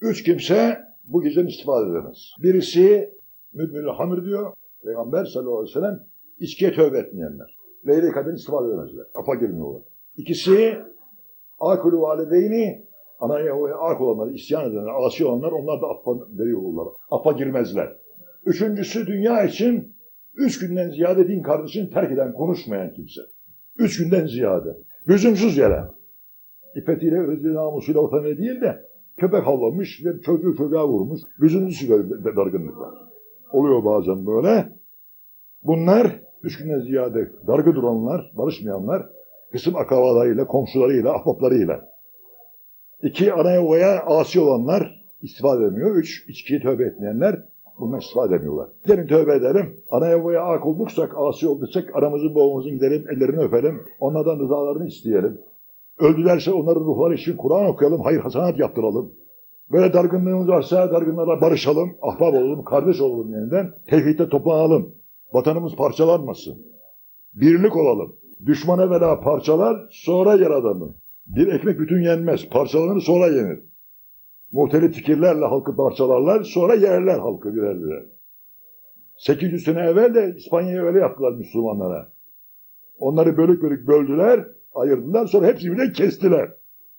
Üç kimse bu geceden istifade edemez. Birisi müdmül hamir diyor. Peygamber sallallahu aleyhi ve sellem içkiye tövbe etmeyenler. Leyle kadın istifade edemezler. Afa girmiyorlar. İkisi akülü valideyni anaya ve ak olanlar, isyan edenler, asi olanlar onlar da affa veriyorlar. Affa girmezler. Üçüncüsü dünya için üç günden ziyade din kardeşini terk eden, konuşmayan kimse. Üç günden ziyade. Lüzumsuz yere. İffetiyle, ırzi namusuyla utanıyor değil de köpek havlamış ve çocuğu çocuğa vurmuş. Lüzumsuz böyle dargınlıklar. Oluyor bazen böyle. Bunlar üç günden ziyade dargı duranlar, barışmayanlar, kısım akrabalarıyla, komşularıyla, ahbaplarıyla. İki, anaya babaya asi olanlar istifade edemiyor. Üç, içkiyi tövbe etmeyenler bundan istifade edemiyorlar. Gelin tövbe edelim. Anaya babaya ak olduksak, asi olduksak aramızın boğumuzun gidelim, ellerini öpelim. Onlardan rızalarını isteyelim. Öldülerse onların ruhları için Kur'an okuyalım, hayır hasanat yaptıralım. Böyle dargınlığımız varsa dargınlarla barışalım, ahbap olalım, kardeş olalım yeniden. Tevhidde toplanalım. Vatanımız parçalanmasın. Birlik olalım. Düşman evvela parçalar, sonra yer adamı. Bir ekmek bütün yenmez, parçalanır sonra yenir. Muhtelif fikirlerle halkı parçalarlar, sonra yerler halkı birer birer. 800 sene evvel de İspanya'ya öyle yaptılar Müslümanlara. Onları bölük bölük böldüler, ayırdılar, sonra hepsini birden kestiler.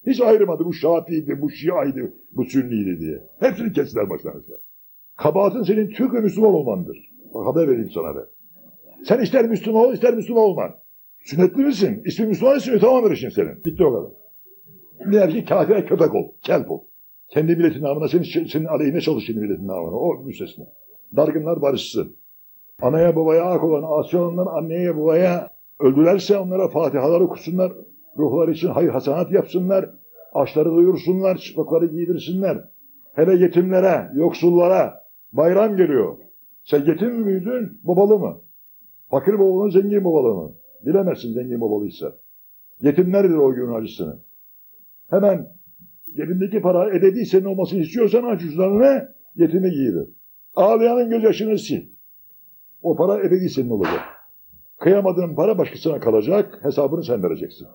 Hiç ayrımadı bu Şafii'ydi, bu Şia'ydı, bu Sünni'ydi diye. Hepsini kestiler başlarınızda. Kabahatin senin Türk ve Müslüman olmandır. Bak haber vereyim sana da. Sen ister Müslüman ol, ister Müslüman olma. Sünnetli misin? İsmi Müslüman ismi tamam işin senin. Bitti o kadar. Diğer ki kafire köpek ol, kelp ol. Kendi milletin namına, senin, senin aleyhine çalış senin milletin namına. O müstesna. Dargınlar barışsın. Anaya babaya ak olan asi anneye babaya öldülerse onlara fatihalar okusunlar. Ruhları için hayır hasanat yapsınlar. Açları doyursunlar, çıplakları giydirsinler. Hele yetimlere, yoksullara bayram geliyor. Sen yetim müydün, babalı mı? Fakir babalı zengin babalı mı? Bilemezsin zengin babalıysa. Yetimlerdir o günün acısını. Hemen cebindeki para ebedi olmasını istiyorsan aç cüzdanını yetimi giydir. Ağlayanın gözyaşını sil. O para ebedi senin olacak. Kıyamadığın para başkasına kalacak, hesabını sen vereceksin.